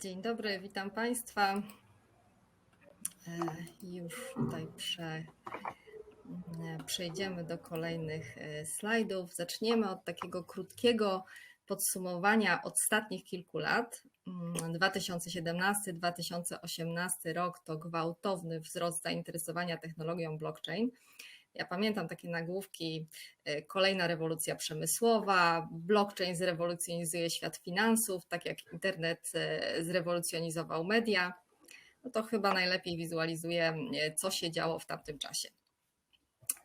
Dzień dobry, witam Państwa. E, Już tutaj prze, e, przejdziemy do kolejnych e, slajdów. Zaczniemy od takiego krótkiego podsumowania ostatnich kilku lat. Mm, 2017-2018 rok to gwałtowny wzrost zainteresowania technologią blockchain. Ja pamiętam takie nagłówki, e, kolejna rewolucja przemysłowa, blockchain zrewolucjonizuje świat finansów, tak jak internet e, zrewolucjonizował media. No to chyba najlepiej wizualizuje, co się działo w tamtym czasie.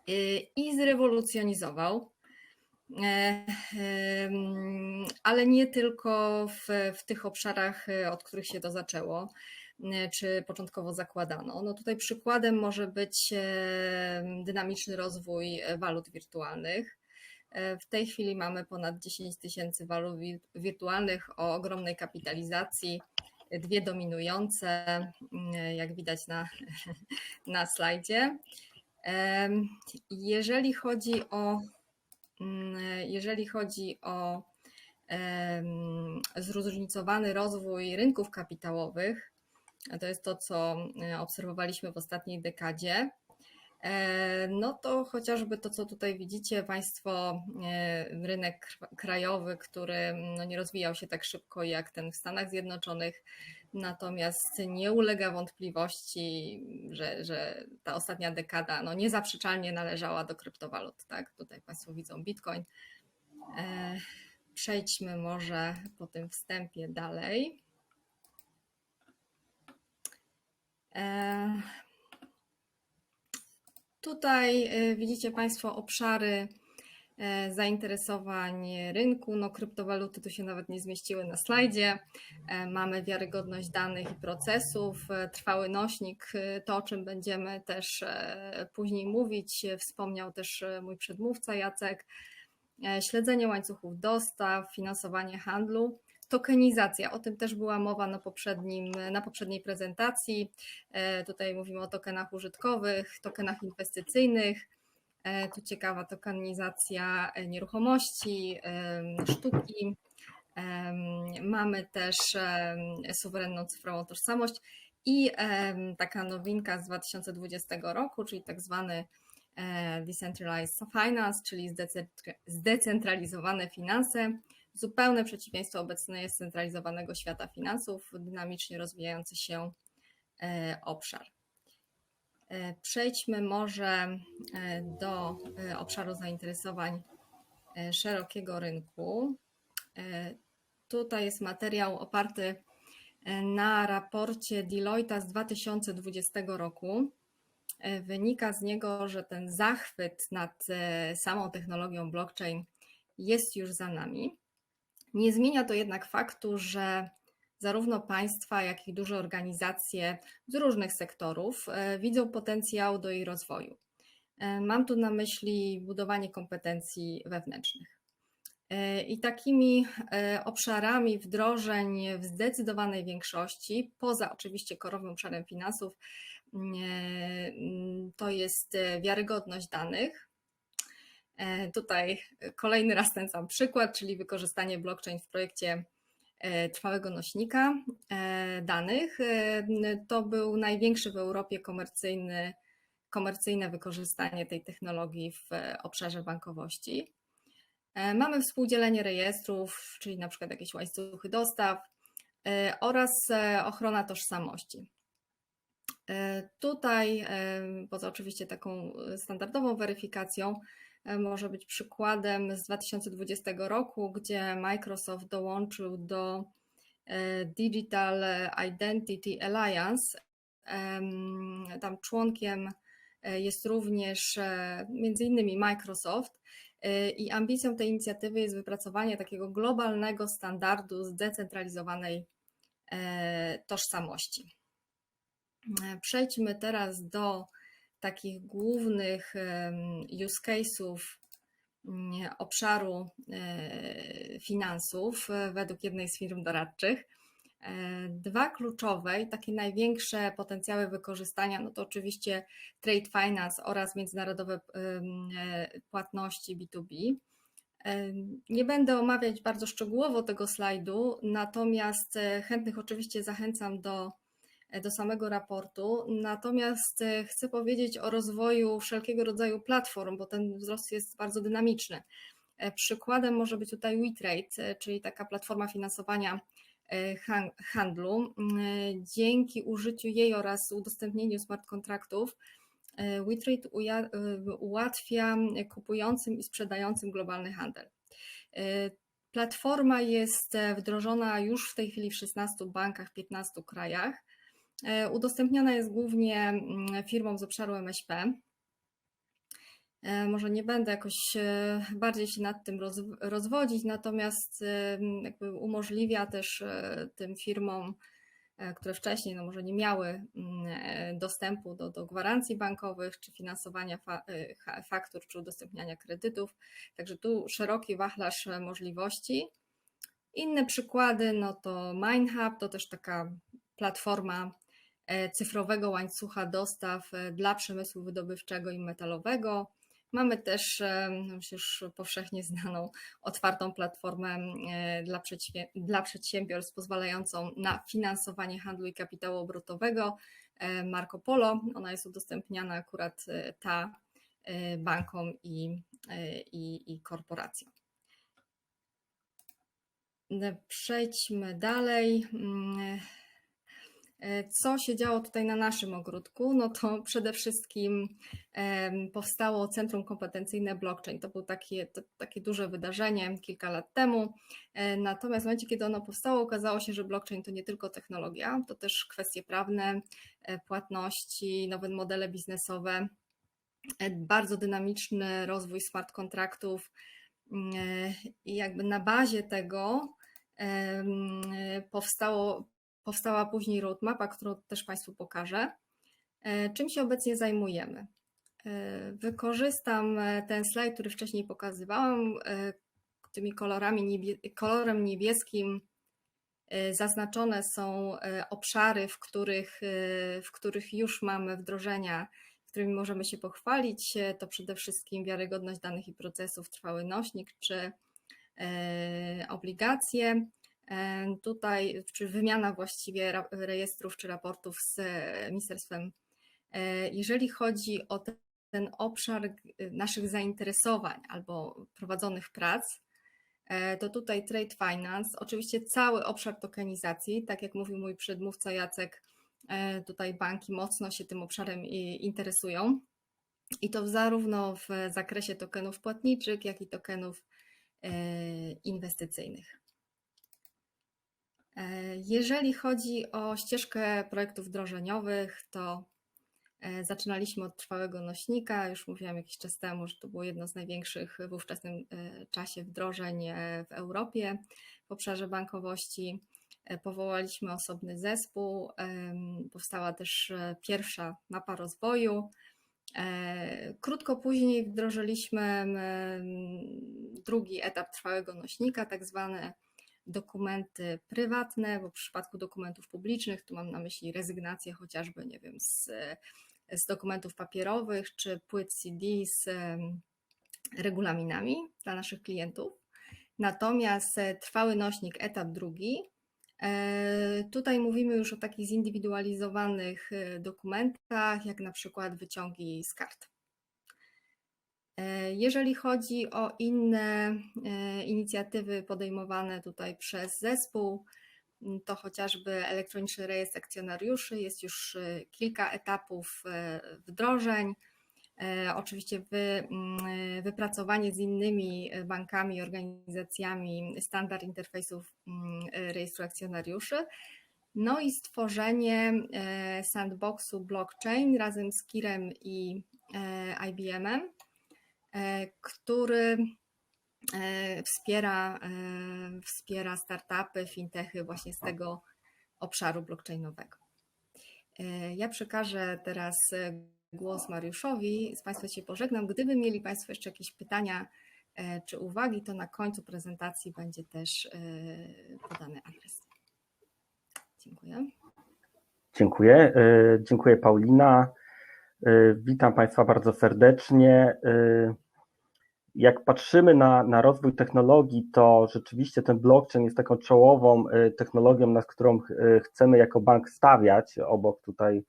E, I zrewolucjonizował, ale nie tylko w, w tych obszarach, od których się to zaczęło czy początkowo zakładano. No tutaj przykładem może być e, dynamiczny rozwój e, walut wirtualnych. E, W tej chwili mamy ponad 10 tysięcy walut wi- wirtualnych o ogromnej kapitalizacji, e, dwie dominujące, m, jak widać na, na slajdzie. Jeżeli chodzi o, mm, jeżeli chodzi o zróżnicowany rozwój rynków kapitałowych, to jest to, co e, obserwowaliśmy w ostatniej dekadzie. E, No to chociażby to, co tutaj widzicie Państwo, e, rynek kr- krajowy, który no, nie rozwijał się tak szybko jak ten w Stanach Zjednoczonych, natomiast nie ulega wątpliwości, że, że ta ostatnia dekada no, niezaprzeczalnie należała do kryptowalut. Tak? Tutaj Państwo widzą Bitcoin. Przejdźmy może po tym wstępie dalej. Tutaj e, widzicie Państwo obszary e, zainteresowań rynku. No, kryptowaluty tu się nawet nie zmieściły na slajdzie. E, Mamy wiarygodność danych i procesów, e, trwały nośnik, e, to o czym będziemy też e, później mówić. E, Wspomniał też e, mój przedmówca Jacek. E, Śledzenie łańcuchów dostaw, finansowanie handlu. Tokenizacja, o tym też była mowa na, poprzednim, na poprzedniej prezentacji. E, Tutaj mówimy o tokenach użytkowych, tokenach inwestycyjnych. E, Tu ciekawa tokenizacja e, nieruchomości, sztuki. Mamy też suwerenną cyfrową tożsamość i taka nowinka z 2020 roku, czyli tak zwany Decentralized Finance, czyli zdecentra- zdecentralizowane finanse. Zupełne przeciwieństwo obecnego scentralizowanego świata finansów, dynamicznie rozwijający się e, obszar. E, Przejdźmy może e, do obszaru zainteresowań szerokiego rynku. Tutaj jest materiał oparty na raporcie Deloitte z 2020 roku. Wynika z niego, że ten zachwyt nad samą technologią blockchain jest już za nami. Nie zmienia to jednak faktu, że zarówno państwa, jak i duże organizacje z różnych sektorów e, widzą potencjał do jej rozwoju. E, Mam tu na myśli budowanie kompetencji wewnętrznych. E, I takimi obszarami wdrożeń w zdecydowanej większości, poza oczywiście korowym obszarem finansów, to jest wiarygodność danych. E, Tutaj kolejny raz ten sam przykład, czyli wykorzystanie blockchain w projekcie e, trwałego nośnika e, danych. To był największy w Europie komercyjny, komercyjne wykorzystanie tej technologii w obszarze bankowości. Mamy współdzielenie rejestrów, czyli na przykład jakieś łańcuchy dostaw oraz ochrona tożsamości. Tutaj, poza oczywiście taką standardową weryfikacją, może być przykładem z 2020 roku, gdzie Microsoft dołączył do e, Digital Identity Alliance. Tam członkiem e, jest również e, między innymi Microsoft e, i ambicją tej inicjatywy jest wypracowanie takiego globalnego standardu zdecentralizowanej e, tożsamości. E, Przejdźmy teraz do takich głównych use case'ów mm, obszaru e, finansów e, według jednej z firm doradczych. E, Dwa kluczowe i takie największe potencjały wykorzystania, no to oczywiście trade finance oraz międzynarodowe płatności B2B. Nie będę omawiać bardzo szczegółowo tego slajdu, natomiast chętnych oczywiście zachęcam do, do samego raportu. Natomiast e, chcę powiedzieć o rozwoju wszelkiego rodzaju platform, bo ten wzrost jest bardzo dynamiczny. Przykładem może być tutaj WeTrade, czyli taka platforma finansowania handlu. Dzięki użyciu jej oraz udostępnieniu smart kontraktów WeTrade ułatwia kupującym i sprzedającym globalny handel. Platforma jest wdrożona już w tej chwili w 16 bankach, 15 krajach. Udostępniana jest głównie firmom z obszaru MŚP. Może nie będę jakoś bardziej się nad tym rozwodzić, natomiast jakby umożliwia też tym firmom E, które wcześniej no może nie miały mm, e, dostępu do, do gwarancji bankowych, czy finansowania fa e, faktur, czy udostępniania kredytów. Także tu szeroki wachlarz możliwości. Inne przykłady, no to MindHub to też taka platforma cyfrowego łańcucha dostaw dla przemysłu wydobywczego i metalowego. Mamy też już powszechnie znaną otwartą platformę dla, dla przedsiębiorstw pozwalającą na finansowanie handlu i kapitału obrotowego Marco Polo. Ona jest udostępniana akurat e, ta e, bankom i, e, i, i korporacjom. Przejdźmy dalej. Mm, E, co się działo tutaj na naszym ogródku? No to przede wszystkim powstało Centrum Kompetencyjne Blockchain. To było takie, to, takie duże wydarzenie kilka lat temu. E, natomiast w momencie, kiedy ono powstało, okazało się, że blockchain to nie tylko technologia, to też kwestie prawne, e, płatności, nowe modele biznesowe, bardzo dynamiczny rozwój smart kontraktów. I jakby na bazie tego powstało Powstała później roadmapa, którą też Państwu pokażę. E, czym się obecnie zajmujemy? E, wykorzystam e, ten slajd, który wcześniej pokazywałam, tymi kolorami niebie kolorem niebieskim zaznaczone są obszary, w których, w których już mamy wdrożenia, którymi możemy się pochwalić. To przede wszystkim wiarygodność danych i procesów, trwały nośnik czy obligacje. Tutaj, czy wymiana właściwie rejestrów czy raportów z e, ministerstwem. E, jeżeli chodzi o ten obszar naszych zainteresowań albo prowadzonych prac, e, to tutaj Trade Finance, oczywiście cały obszar tokenizacji, tak jak mówił mój przedmówca Jacek, tutaj banki mocno się tym obszarem interesują. I to zarówno w zakresie tokenów płatniczych, jak i tokenów inwestycyjnych. E, jeżeli chodzi o ścieżkę projektów wdrożeniowych, to e, zaczynaliśmy od trwałego nośnika. Już mówiłam jakiś czas temu, że to było jedno z największych w ówczesnym e, czasie wdrożeń w Europie w obszarze bankowości. Powołaliśmy osobny zespół. Powstała też pierwsza mapa rozwoju. Krótko później wdrożyliśmy drugi etap trwałego nośnika, tak zwany dokumenty prywatne, bo w przypadku dokumentów publicznych, tu mam na myśli rezygnację chociażby, nie wiem, z, z dokumentów papierowych czy płyt CD z regulaminami dla naszych klientów. Natomiast e, trwały nośnik, etap drugi, e, Tutaj mówimy już o takich zindywidualizowanych e, dokumentach, jak na przykład wyciągi z kart. E, jeżeli chodzi o inne e, inicjatywy podejmowane tutaj przez zespół, to chociażby elektroniczny rejestr akcjonariuszy, jest już e, kilka etapów wdrożeń. Oczywiście wy, wypracowanie z innymi bankami i organizacjami standard interfejsów rejestru akcjonariuszy, no i stworzenie sandboxu blockchain razem z Kirem i IBM-em który e, wspiera, e, wspiera startupy, fintechy właśnie z tego obszaru blockchainowego. Ja przekażę teraz głos Mariuszowi. Z Państwem się pożegnam. Gdyby mieli Państwo jeszcze jakieś pytania czy uwagi, to na końcu prezentacji będzie też podany adres. Dziękuję. Dziękuję. Dziękuję Paulina. Witam Państwa bardzo serdecznie. Jak patrzymy na, na rozwój technologii, to rzeczywiście ten blockchain jest taką czołową y, technologią, na którą y, chcemy jako bank stawiać, obok tutaj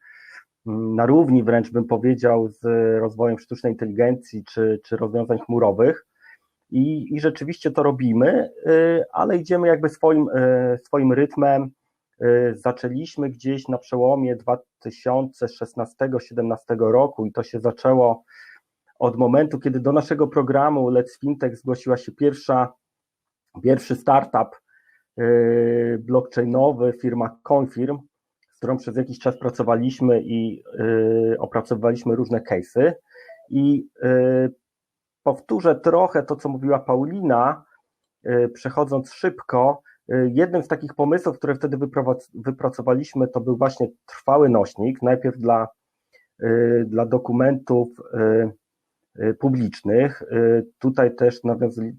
mm, na równi wręcz bym powiedział z rozwojem sztucznej inteligencji czy, czy rozwiązań chmurowych. I, I rzeczywiście to robimy, y, ale idziemy jakby swoim, swoim rytmem. Zaczęliśmy gdzieś na przełomie 2016-2017 roku i to się zaczęło od momentu, kiedy do naszego programu Let's Fintech zgłosiła się pierwsza, pierwszy startup yy, blockchainowy, firma Confirm, z którą przez jakiś czas pracowaliśmy i yy, opracowywaliśmy różne case'y. I yy, powtórzę trochę to, co mówiła Paulina, przechodząc szybko. Jednym z takich pomysłów, które wtedy wypracowaliśmy, to był właśnie trwały nośnik. Najpierw dla, dla dokumentów publicznych. Y, tutaj też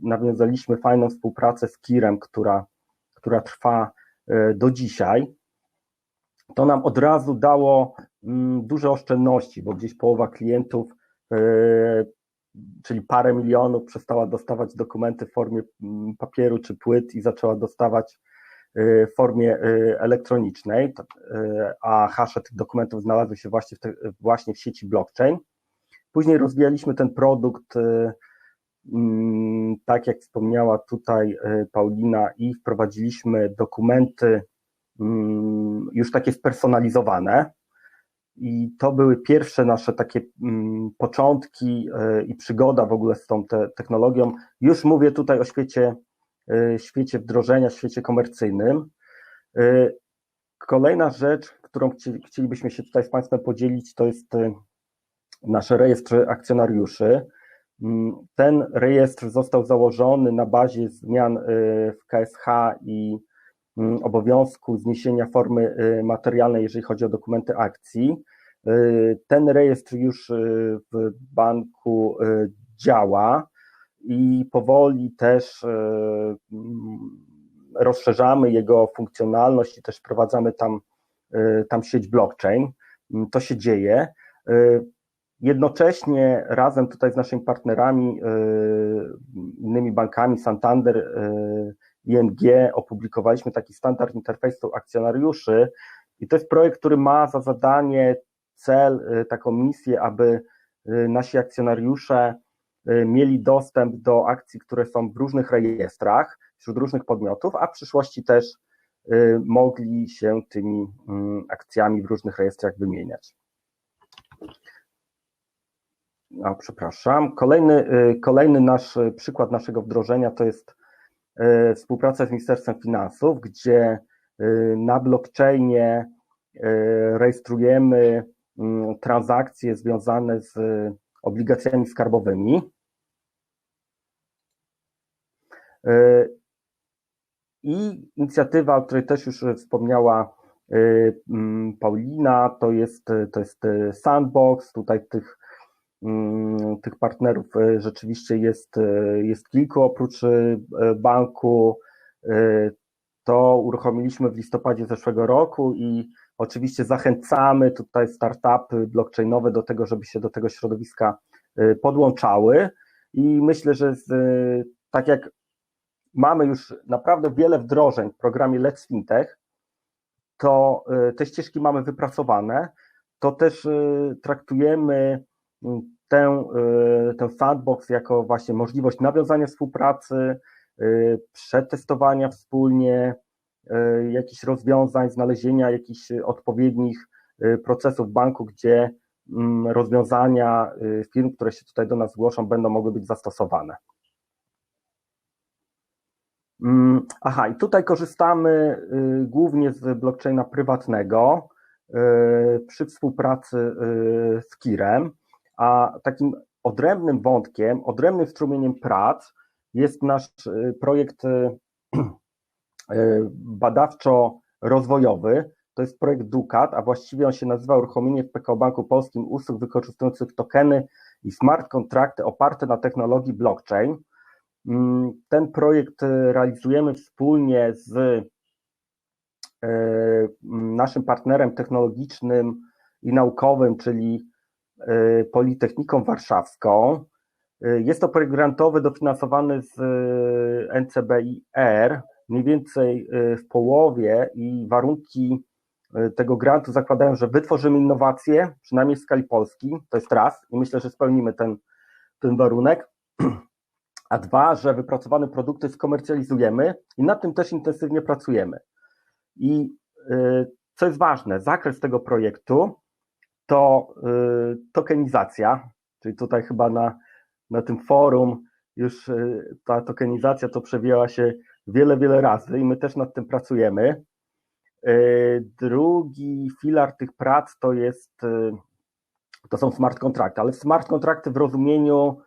nawiązaliśmy fajną współpracę z Kirem, która, która trwa y, do dzisiaj. To nam od razu dało mm, duże oszczędności, bo gdzieś połowa klientów, czyli parę milionów, przestała dostawać dokumenty w formie mm, papieru czy płyt i zaczęła dostawać w formie elektronicznej, a hasze tych dokumentów znalazły się właśnie w, te, właśnie w sieci blockchain. Później rozwijaliśmy ten produkt, y, mm, tak jak wspomniała tutaj y, Paulina, i wprowadziliśmy dokumenty mm, już takie spersonalizowane. I to były pierwsze nasze takie mm, początki y, i przygoda w ogóle z tą te technologią. Już mówię tutaj o świecie, świecie wdrożenia, świecie komercyjnym. Kolejna rzecz, którą chcielibyśmy się tutaj z Państwem podzielić, to jest nasz rejestr akcjonariuszy. Mm, ten rejestr został założony na bazie zmian y, w KSH i mm, obowiązku zniesienia formy y, materialnej, jeżeli chodzi o dokumenty akcji. Y, ten rejestr już w banku działa i powoli też mm, rozszerzamy jego funkcjonalność i też wprowadzamy tam, tam sieć blockchain. To się dzieje. Jednocześnie razem tutaj z naszymi partnerami, y, innymi bankami, Santander, y, ING, opublikowaliśmy taki standard interfejsu akcjonariuszy i to jest projekt, który ma za zadanie, cel, y, taką misję, aby nasi akcjonariusze mieli dostęp do akcji, które są w różnych rejestrach, wśród różnych podmiotów, a w przyszłości też mogli się tymi mm, akcjami w różnych rejestrach wymieniać. A, przepraszam. Kolejny, y, kolejny nasz y, przykład naszego wdrożenia to jest y, współpraca z Ministerstwem Finansów, gdzie na blockchainie rejestrujemy mm, transakcje związane z obligacjami skarbowymi. I inicjatywa, o której też już wspomniała mm, Paulina, to jest, to jest sandbox. Tutaj tych tych partnerów. E, rzeczywiście jest, e, jest kilku oprócz e, banku. To uruchomiliśmy w listopadzie zeszłego roku i oczywiście zachęcamy tutaj startupy blockchainowe do tego, żeby się do tego środowiska podłączały. I myślę, że z, tak jak mamy już naprawdę wiele wdrożeń w programie Let's Fintech, to te ścieżki mamy wypracowane, to też traktujemy tę, y, ten sandbox jako właśnie możliwość nawiązania współpracy, y, przetestowania wspólnie y, jakichś rozwiązań, znalezienia jakichś odpowiednich procesów w banku, gdzie mm, rozwiązania firm, które się tutaj do nas zgłoszą, będą mogły być zastosowane. Mm, aha, i tutaj korzystamy głównie z blockchaina prywatnego przy współpracy z Kirem. A takim odrębnym wątkiem, odrębnym strumieniem prac jest nasz y, projekt y, y, badawczo-rozwojowy. To jest projekt Ducat, a właściwie on się nazywa Uruchomienie w PKO Banku Polskim usług wykorzystujących tokeny i smart kontrakty oparte na technologii blockchain. Mm, ten projekt realizujemy wspólnie z naszym partnerem technologicznym i naukowym, czyli Politechniką Warszawską. Y, Jest to projekt grantowy dofinansowany z y, NCBIR, mniej więcej y, w połowie i warunki y, tego grantu zakładają, że wytworzymy innowacje, przynajmniej w skali Polski, to jest raz i myślę, że spełnimy ten, ten warunek, a dwa, że wypracowane produkty skomercjalizujemy i nad tym też intensywnie pracujemy. I y, co jest ważne, zakres tego projektu to y, tokenizacja, czyli tutaj chyba na, na tym forum już y, ta tokenizacja to przewijała się wiele, wiele razy i my też nad tym pracujemy. Y, Drugi filar tych prac to jest, to są smart kontrakty, ale smart kontrakty w rozumieniu,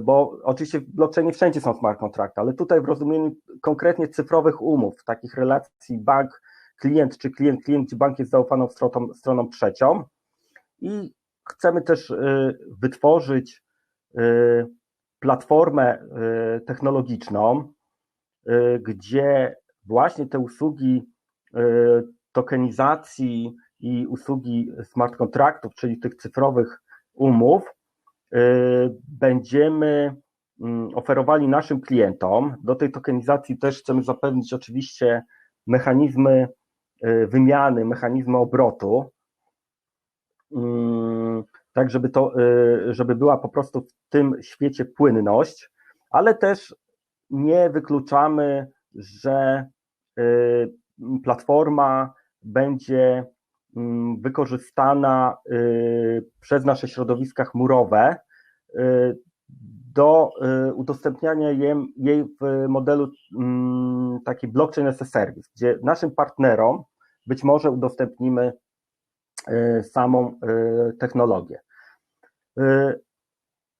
bo oczywiście w blockchainie wszędzie są smart kontrakty, ale tutaj w rozumieniu konkretnie cyfrowych umów, takich relacji bank, klient czy klient, klient, gdzie bank jest zaufaną stroną, stroną trzecią i chcemy też y, wytworzyć y, platformę y, technologiczną, gdzie właśnie te usługi tokenizacji i usługi smart kontraktów, czyli tych cyfrowych umów, będziemy mm, oferowali naszym klientom. Do tej tokenizacji też chcemy zapewnić oczywiście mechanizmy wymiany, mechanizmy obrotu, tak żeby to, y, żeby była po prostu w tym świecie płynność, ale też nie wykluczamy, że y, platforma będzie mm, wykorzystana y, przez nasze środowiska chmurowe do udostępniania jej, jej w modelu mm, taki blockchain as a service, gdzie naszym partnerom być może udostępnimy samą technologię.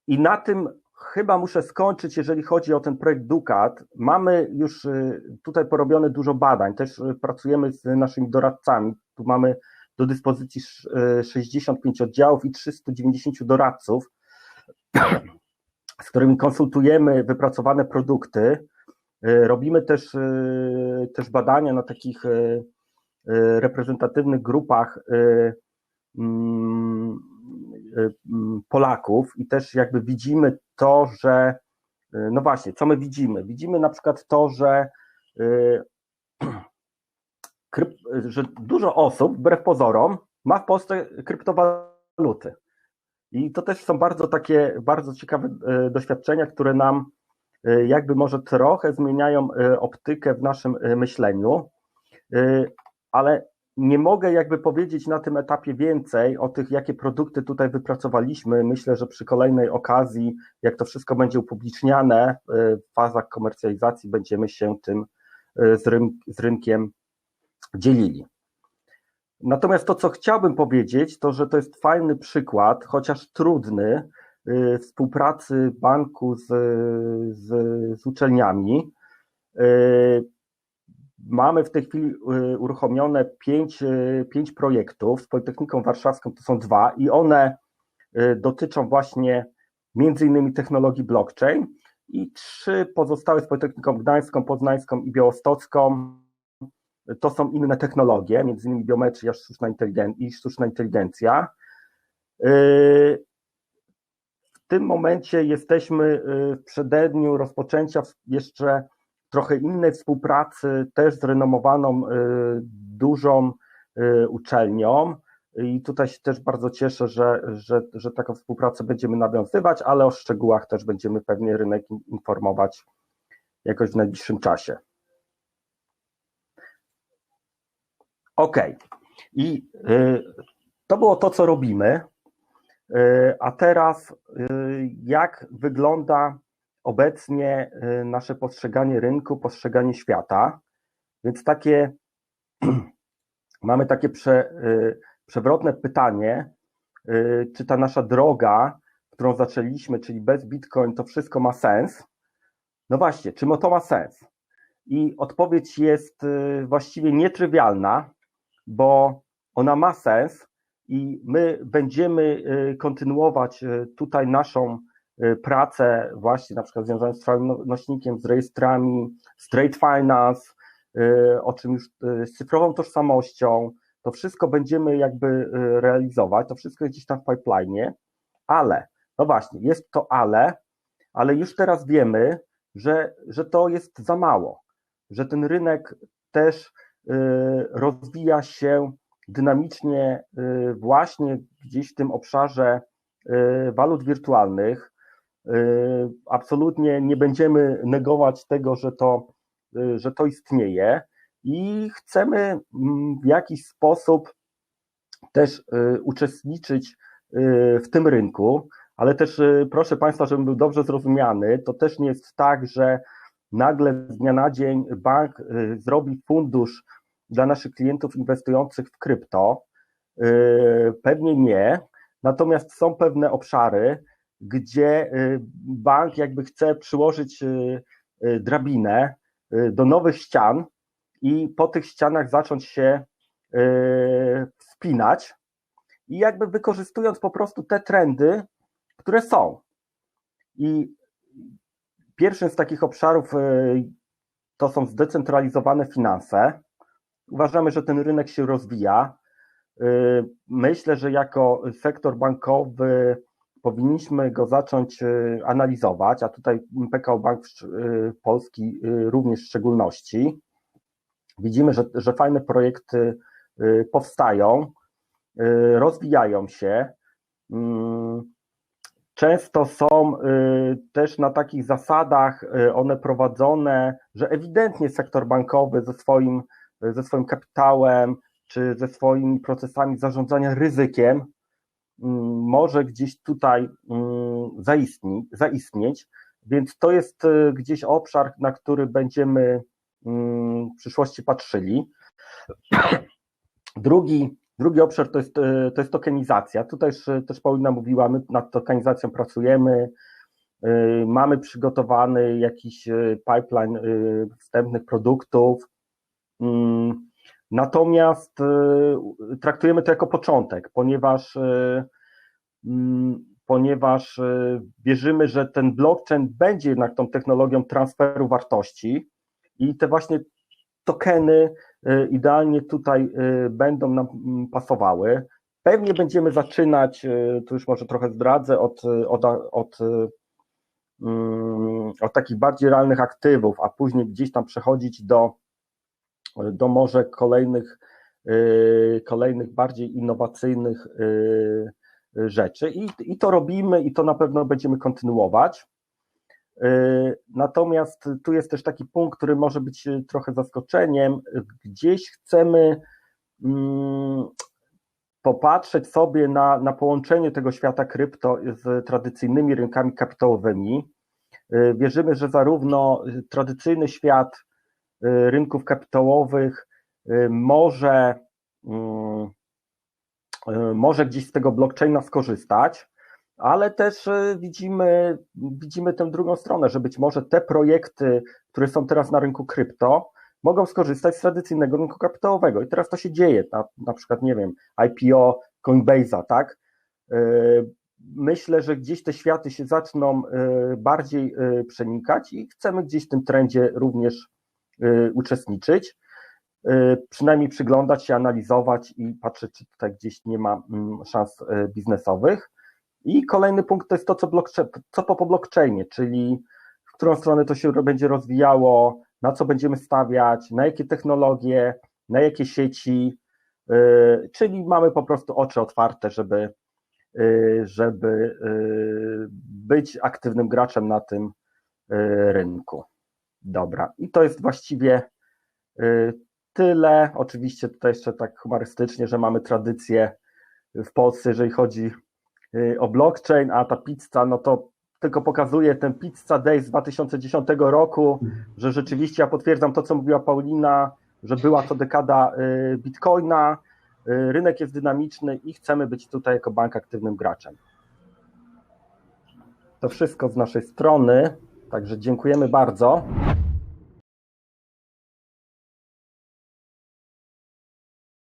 I na tym chyba muszę skończyć, jeżeli chodzi o ten projekt Ducat. Mamy już tutaj porobione dużo badań, też pracujemy z naszymi doradcami. Tu mamy do dyspozycji 65 oddziałów i 390 doradców, z którymi konsultujemy wypracowane produkty. Robimy też, też badania na takich reprezentatywnych grupach Polaków i też jakby widzimy to, że no właśnie, co my widzimy? Widzimy na przykład to, że, że dużo osób, wbrew pozorom, ma w Polsce kryptowaluty. I to też są bardzo takie, bardzo ciekawe doświadczenia, które nam jakby może trochę zmieniają optykę w naszym myśleniu, ale nie mogę jakby powiedzieć na tym etapie więcej o tych, jakie produkty tutaj wypracowaliśmy. Myślę, że przy kolejnej okazji, jak to wszystko będzie upubliczniane w fazach komercjalizacji, będziemy się tym z, ryn z rynkiem dzielili. Natomiast to, co chciałbym powiedzieć, to że to jest fajny przykład, chociaż trudny, współpracy banku z, z, z uczelniami. Mamy w tej chwili uruchomione pięć, pięć projektów, z Politechniką Warszawską to są dwa i one dotyczą właśnie między innymi technologii blockchain i trzy pozostałe z Politechniką Gdańską, Poznańską i Białostocką to są inne technologie, między innymi biometria sztuczna i sztuczna inteligencja. W tym momencie jesteśmy w przededniu rozpoczęcia jeszcze trochę innej współpracy też z renomowaną dużą uczelnią. I tutaj się też bardzo cieszę, że, że, że taką współpracę będziemy nawiązywać, ale o szczegółach też będziemy pewnie rynek informować jakoś w najbliższym czasie. Ok, i to było to, co robimy, a teraz jak wygląda obecnie nasze postrzeganie rynku, postrzeganie świata. Więc takie mamy takie prze, przewrotne pytanie, czy ta nasza droga, którą zaczęliśmy, czyli bez Bitcoin, to wszystko ma sens? No właśnie, czy to ma sens? I odpowiedź jest właściwie nietrywialna, bo ona ma sens i my będziemy kontynuować tutaj naszą pracę właśnie na przykład związane z trwałym nośnikiem, z rejestrami, z trade finance, o czym już z cyfrową tożsamością, to wszystko będziemy jakby realizować, to wszystko jest gdzieś tam w pipeline, ale, no właśnie, jest to ale, ale już teraz wiemy, że, że to jest za mało, że ten rynek też y, rozwija się dynamicznie y, właśnie gdzieś w tym obszarze y, walut wirtualnych. Absolutnie nie będziemy negować tego, że to, że to istnieje i chcemy mm, w jakiś sposób też uczestniczyć w tym rynku, ale też proszę Państwa, żebym był dobrze zrozumiany, to też nie jest tak, że nagle z dnia na dzień bank zrobi fundusz dla naszych klientów inwestujących w krypto? Y, pewnie nie. Natomiast są pewne obszary, gdzie y, bank jakby chce przyłożyć y, drabinę do nowych ścian i po tych ścianach zacząć się wspinać i jakby wykorzystując po prostu te trendy, które są. I pierwszym z takich obszarów to są zdecentralizowane finanse. Uważamy, że ten rynek się rozwija. Y, myślę, że jako sektor bankowy powinniśmy go zacząć y, analizować, a tutaj PKO Bank y, Polski również w szczególności. Widzimy, że, że fajne projekty powstają, rozwijają się. Mm, często są też na takich zasadach one prowadzone, że ewidentnie sektor bankowy ze swoim ze swoim kapitałem, czy ze swoimi procesami zarządzania ryzykiem może gdzieś tutaj mm, zaistni, zaistnieć, więc to jest e, gdzieś obszar, na który będziemy mm, w przyszłości patrzyli. Drugi, drugi obszar to jest, e, to jest tokenizacja. Tutaj też, Paulina mówiła, my nad tokenizacją pracujemy, e, mamy przygotowany jakiś pipeline wstępnych produktów, Mm, natomiast y, traktujemy to jako początek, ponieważ, y, mm, ponieważ y, wierzymy, że ten blockchain będzie jednak tą technologią transferu wartości i te właśnie tokeny idealnie tutaj będą nam mm, pasowały. Pewnie będziemy zaczynać, tu już może trochę zdradzę, od, od, od, od takich bardziej realnych aktywów, a później gdzieś tam przechodzić do do może kolejnych, y, kolejnych bardziej innowacyjnych y, rzeczy I, i to robimy i to na pewno będziemy kontynuować. Y, natomiast tu jest też taki punkt, który może być trochę zaskoczeniem. Gdzieś chcemy mm, popatrzeć sobie na, na połączenie tego świata krypto z tradycyjnymi rynkami kapitałowymi. Wierzymy, że zarówno tradycyjny świat rynków kapitałowych y, może, mm, y, może gdzieś z tego blockchaina skorzystać, ale też widzimy, widzimy tę drugą stronę, że być może te projekty, które są teraz na rynku krypto, mogą skorzystać z tradycyjnego rynku kapitałowego. I teraz to się dzieje, na, na przykład, nie wiem, IPO Coinbase'a, tak? Myślę, że gdzieś te światy się zaczną bardziej przenikać i chcemy gdzieś w tym trendzie również Y, uczestniczyć, y, przynajmniej przyglądać się, analizować i patrzeć, czy tutaj gdzieś nie ma mm, szans y, biznesowych. I kolejny punkt to jest to, co, co po, po blockchainie, czyli w którą stronę to się będzie rozwijało, na co będziemy stawiać, na jakie technologie, na jakie sieci, czyli mamy po prostu oczy otwarte, żeby, żeby być aktywnym graczem na tym rynku. Dobra, i to jest właściwie y, tyle. Oczywiście tutaj jeszcze tak humorystycznie, że mamy tradycję w Polsce, jeżeli chodzi y, o blockchain, a ta pizza, no to tylko pokazuje ten Pizza Day z 2010 roku, że rzeczywiście ja potwierdzam to, co mówiła Paulina, że była to dekada y, Bitcoina, rynek jest dynamiczny i chcemy być tutaj jako bank aktywnym graczem. To wszystko z naszej strony, także dziękujemy bardzo.